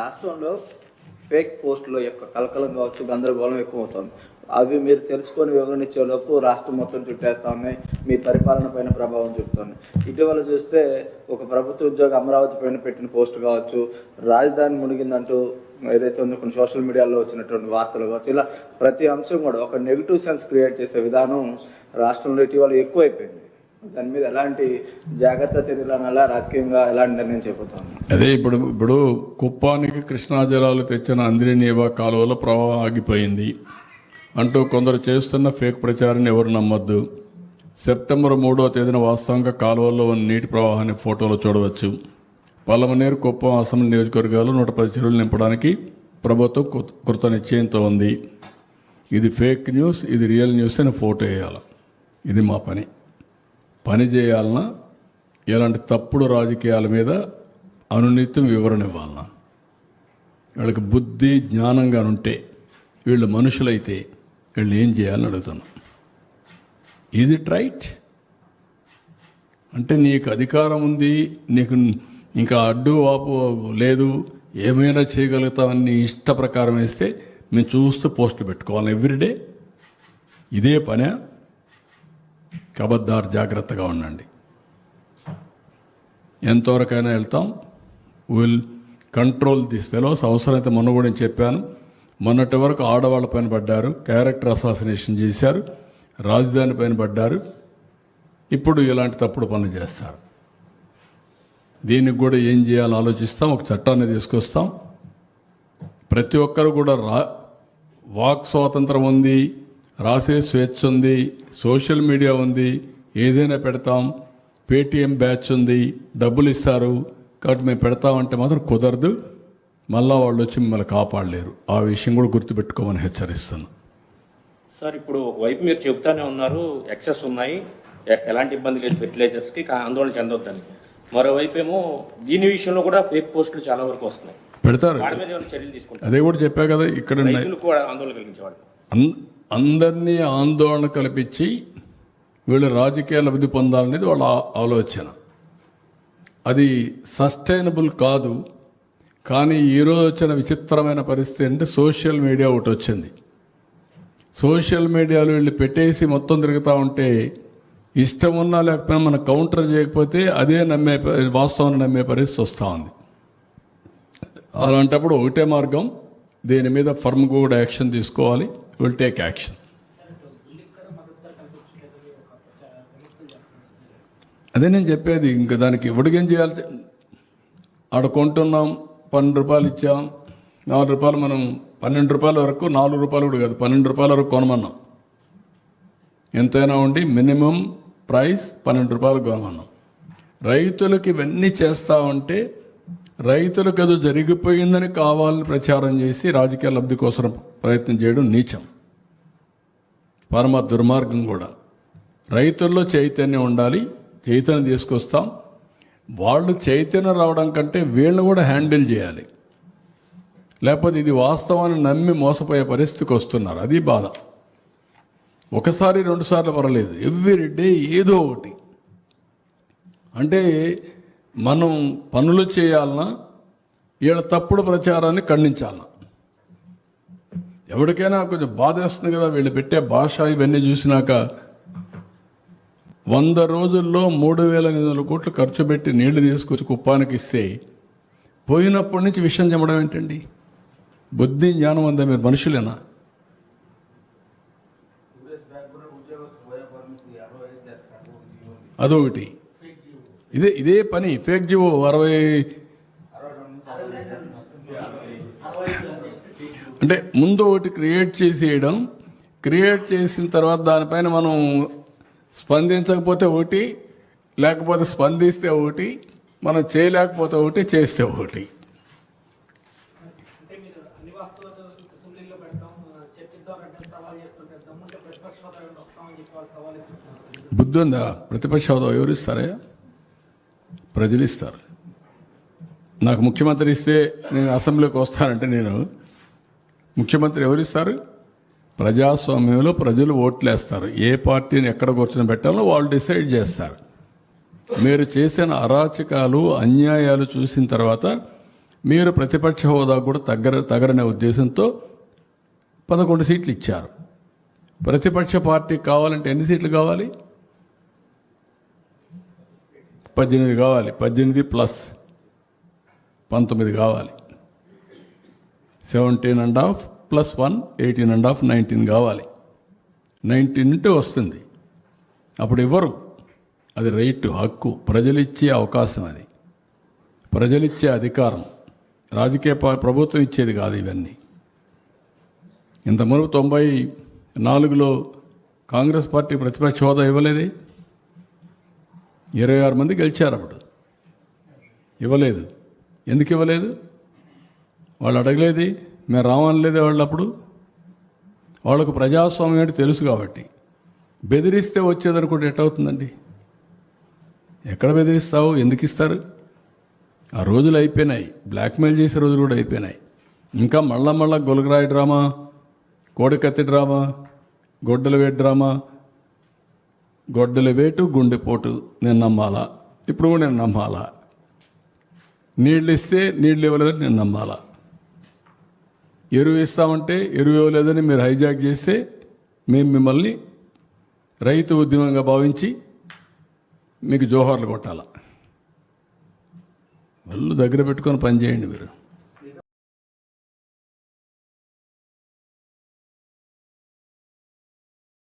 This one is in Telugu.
రాష్ట్రంలో ఫేక్ పోస్టుల యొక్క కలకలం కావచ్చు గందరగోళం ఎక్కువ అవుతుంది అవి మీరు తెలుసుకొని వివరణించేలోపు రాష్ట్రం మొత్తం చుట్టేస్తా ఉన్నాయి మీ పరిపాలన పైన ప్రభావం చూపుతుంది. ఇటీవల చూస్తే ఒక ప్రభుత్వ ఉద్యోగ అమరావతి పైన పెట్టిన పోస్ట్ కావచ్చు రాజధాని మునిగిందంటూ ఏదైతే ఉందో కొన్ని సోషల్ మీడియాలో వచ్చినటువంటి వార్తలు కావచ్చు ఇలా ప్రతి అంశం కూడా ఒక నెగిటివ్ సెన్స్ క్రియేట్ చేసే విధానం రాష్ట్రంలో ఇటీవల ఎక్కువైపోయింది. దాని మీద ఎలాంటి జాగ్రత్త చర్యలు అనాలా? రాజకీయంగా ఎలాంటి నిర్ణయం చెబుతాను అదే ఇప్పుడు ఇప్పుడు కుప్పానికి కృష్ణా జలాలు తెచ్చిన అంద్రినీవా కాలువలో ప్రవాహం ఆగిపోయింది అంటూ కొందరు చేస్తున్న ఫేక్ ప్రచారాన్ని ఎవరు నమ్మొద్దు. సెప్టెంబర్ మూడవ తేదీన వాస్తవంగా కాలువల్లో ఉన్న నీటి ప్రవాహాన్ని ఫోటోలో చూడవచ్చు. పలమనేరు కుప్పం అసెంబ్లీ నియోజకవర్గాలు నూట పది చెరువులు నింపడానికి ప్రభుత్వం కృత నిశ్చయంతో ఉంది. ఇది ఫేక్ న్యూస్ ఇది రియల్ న్యూస్ అని ఫోటో వేయాలి. ఇది మా పని. పని చేయాలన్నా ఇలాంటి తప్పుడు రాజకీయాల మీద అనునిత్యం వివరణ ఇవ్వాలన్నా. వీళ్ళకి బుద్ధి జ్ఞానంగా ఉంటే వీళ్ళు మనుషులైతే వీళ్ళు ఏం చేయాలని అడుగుతున్నా. ఈజ్ ఇట్ రైట్ అంటే నీకు అధికారం ఉంది నీకు ఇంకా అడ్డు వాపు లేదు ఏమైనా చేయగలుగుతామని నీ ఇష్ట ప్రకారం వేస్తే మేము చూస్తూ పోస్టులు పెట్టుకోవాలి. ఎవ్రీడే ఇదే పనే? కబద్దారు జాగ్రత్తగా ఉండండి. ఎంతవరకైనా వెళ్తాం. విల్ కంట్రోల్ దిస్ ఫెలోస్ అవసరమైతే మొన్న కూడా నేను చెప్పాను. మొన్నటి వరకు ఆడవాళ్ళ పైన పడ్డారు. క్యారెక్టర్ అసాసినేషన్ చేశారు. రాజధాని పైన పడ్డారు. ఇప్పుడు ఇలాంటి తప్పుడు పనులు చేస్తారు. దీనికి కూడా ఏం చేయాలో ఆలోచిస్తాం. ఒక చట్టాన్ని తీసుకొస్తాం. ప్రతి ఒక్కరు కూడా రా వాక్ స్వాతంత్రం ఉంది. రాసే స్వేచ్ఛ ఉంది సోషల్ మీడియా ఉంది ఏదైనా పెడతాం పేటీఎం బ్యాచ్ ఉంది డబ్బులు ఇస్తారు కాబట్టి మేము పెడతామంటే మాత్రం కుదరదు. మళ్ళా వాళ్ళు వచ్చి మిమ్మల్ని కాపాడలేరు. ఆ విషయం కూడా గుర్తుపెట్టుకోమని హెచ్చరిస్తున్నాను సార్ ఇప్పుడు ఒకవైపు మీరు చెబుతానే ఉన్నారు ఎక్సెస్ ఉన్నాయి ఎలాంటి ఇబ్బంది లేదు ఫెర్టిలైజర్స్కి ఆందోళన చెందొద్దని. మరోవైపు ఏమో దీని విషయంలో కూడా ఫేక్ పోస్టులు చాలా వరకు వస్తున్నాయి. పెడతారు. అదే కూడా చెప్పా కదా ఇక్కడ ఆందోళన కలిగించేవాడు అందరినీ ఆందోళన కల్పించి వీళ్ళు రాజకీయ లబ్ధి పొందాలనేది వాళ్ళ ఆలోచన. అది సస్టైనబుల్ కాదు కానీ ఈరోజు వచ్చిన విచిత్రమైన పరిస్థితి అంటే సోషల్ మీడియా ఒకటి వచ్చింది. సోషల్ మీడియాలో వీళ్ళు పెట్టేసి మొత్తం తిరుగుతూ ఉంటే ఇష్టం ఉన్నా లేకపోయినా మనం కౌంటర్ చేయకపోతే అదే నమ్మే వాస్తవాన్ని నమ్మే పరిస్థితి వస్తూ ఉంది. అలాంటప్పుడు ఒకటే మార్గం దీని మీద ఫర్మ్ కూడా యాక్షన్ తీసుకోవాలి. విల్ టేక్ యాక్షన్ అదే నేను చెప్పేది ఇంకా దానికి ఇవ్వడికేం చేయాలి? ఆడ కొంటున్నాం పన్నెండు రూపాయలు ఇచ్చాం నాలుగు రూపాయలు మనం పన్నెండు రూపాయల వరకు నాలుగు రూపాయలు కూడా కాదు పన్నెండు రూపాయల వరకు కొనమన్నాం. ఎంతైనా ఉండి మినిమం ప్రైస్ పన్నెండు రూపాయలు కొనమన్నాం. రైతులకు ఇవన్నీ చేస్తా ఉంటే రైతులకు అది జరిగిపోయిందని కావాలని ప్రచారం చేసి రాజకీయ లబ్ధి కోసం ప్రయత్నం చేయడం నీచం. పరమ దుర్మార్గం కూడా. రైతుల్లో చైతన్యం ఉండాలి చైతన్యం తీసుకొస్తాం. వాళ్ళు చైతన్యం రావడం కంటే వీళ్ళని కూడా హ్యాండిల్ చేయాలి. లేకపోతే ఇది వాస్తవాన్ని నమ్మి మోసపోయే పరిస్థితికి వస్తున్నారు. అది బాధ. ఒకసారి రెండుసార్లు పర్వాలేదు. ఎవ్రీ డే ఏదో ఒకటి. అంటే మనం పనులు చేయాలన్నా వీళ్ళ తప్పుడు ప్రచారాన్ని ఖండించాలన్నా. ఎవరికైనా కొంచెం బాధ వేస్తుంది కదా వీళ్ళు పెట్టే భాష ఇవన్నీ చూసినాక. వంద రోజుల్లో మూడు వేల ఎనిమిది వందల కోట్లు ఖర్చు పెట్టి నీళ్ళు తీసుకొచ్చి కుప్పానికి ఇస్తే పోయినప్పటి నుంచి విషయం చెప్పడం ఏంటండి? బుద్ధి జ్ఞానం అందా మీరు మనుషులేనా? అదొకటి. ఇదే ఇదే పని ఫేక్ జీవో అరవై అంటే ముందు ఒకటి క్రియేట్ చేసేయడం. క్రియేట్ చేసిన తర్వాత దానిపైన మనం స్పందించకపోతే ఒకటి లేకపోతే స్పందిస్తే ఒకటి మనం చేయలేకపోతే ఒకటి చేస్తే ఒకటి. బుద్ధి ఉందా? ప్రతిపక్ష హోదా ప్రజలు ఇస్తారు నాకు ముఖ్యమంత్రి ఇస్తే నేను అసెంబ్లీకి వస్తానంటే నేను ముఖ్యమంత్రి ఎవరిస్తారు? ప్రజాస్వామ్యంలో ప్రజలు ఓట్లేస్తారు. ఏ పార్టీని ఎక్కడ కూర్చొని పెట్టాలో వాళ్ళు డిసైడ్ చేస్తారు. మీరు చేసిన అరాచకాలు అన్యాయాలు చూసిన తర్వాత మీరు ప్రతిపక్ష హోదా కూడా తగ్గర తగరనే ఉద్దేశంతో పదకొండు సీట్లు ఇచ్చారు. ప్రతిపక్ష పార్టీ కావాలంటే ఎన్ని సీట్లు కావాలి? పద్దెనిమిది కావాలి. పద్దెనిమిది ప్లస్ పంతొమ్మిది కావాలి. Seventeen and half plus one eighteen and half nineteen కావాలి. నైన్టీన్ ఉంటే వస్తుంది. అప్పుడు ఇవ్వరు అది రైట్ హక్కు. ప్రజలిచ్చే అవకాశం అది. ప్రజలిచ్చే అధికారం. రాజకీయ ప్రభుత్వం ఇచ్చేది కాదు ఇవన్నీ. ఇంత మునుపు తొంభై నాలుగులో కాంగ్రెస్ పార్టీ ప్రతిపక్ష హోదా ఇవ్వలేదే? ఇరవై ఆరు మంది గెలిచారు అప్పుడు. ఇవ్వలేదు. ఎందుకు ఇవ్వలేదు? వాళ్ళు అడగలేది. మేము రావనలేదు వాళ్ళు అప్పుడు వాళ్ళకు ప్రజాస్వామ్యం ఏంటి తెలుసు కాబట్టి. బెదిరిస్తే వచ్చేదనుకుంటే ఎట్టవుతుందండి? ఎక్కడ బెదిరిస్తావు? ఎందుకు ఇస్తారు? ఆ రోజులు అయిపోయినాయి. బ్లాక్మెయిల్ చేసే రోజులు కూడా అయిపోయినాయి. ఇంకా మళ్ళా మళ్ళా గొలగరాయి డ్రామా కోడికత్తి డ్రామా గొడ్డల వేడి డ్రామా గొడ్డలి వేటు గుండెపోటు నేను నమ్మాలా? ఇప్పుడు నేను నమ్మాలా? నీళ్ళు ఇస్తే నీళ్ళు ఇవ్వలేదని నేను నమ్మాలా? ఎరువు ఇస్తామంటే ఎరువు ఇవ్వలేదని మీరు హైజాక్ చేస్తే మేము మిమ్మల్ని రైతు ఉద్యమంగా భావించి మీకు జోహార్లు కొట్టాల? వాళ్ళు దగ్గర పెట్టుకొని పనిచేయండి మీరు.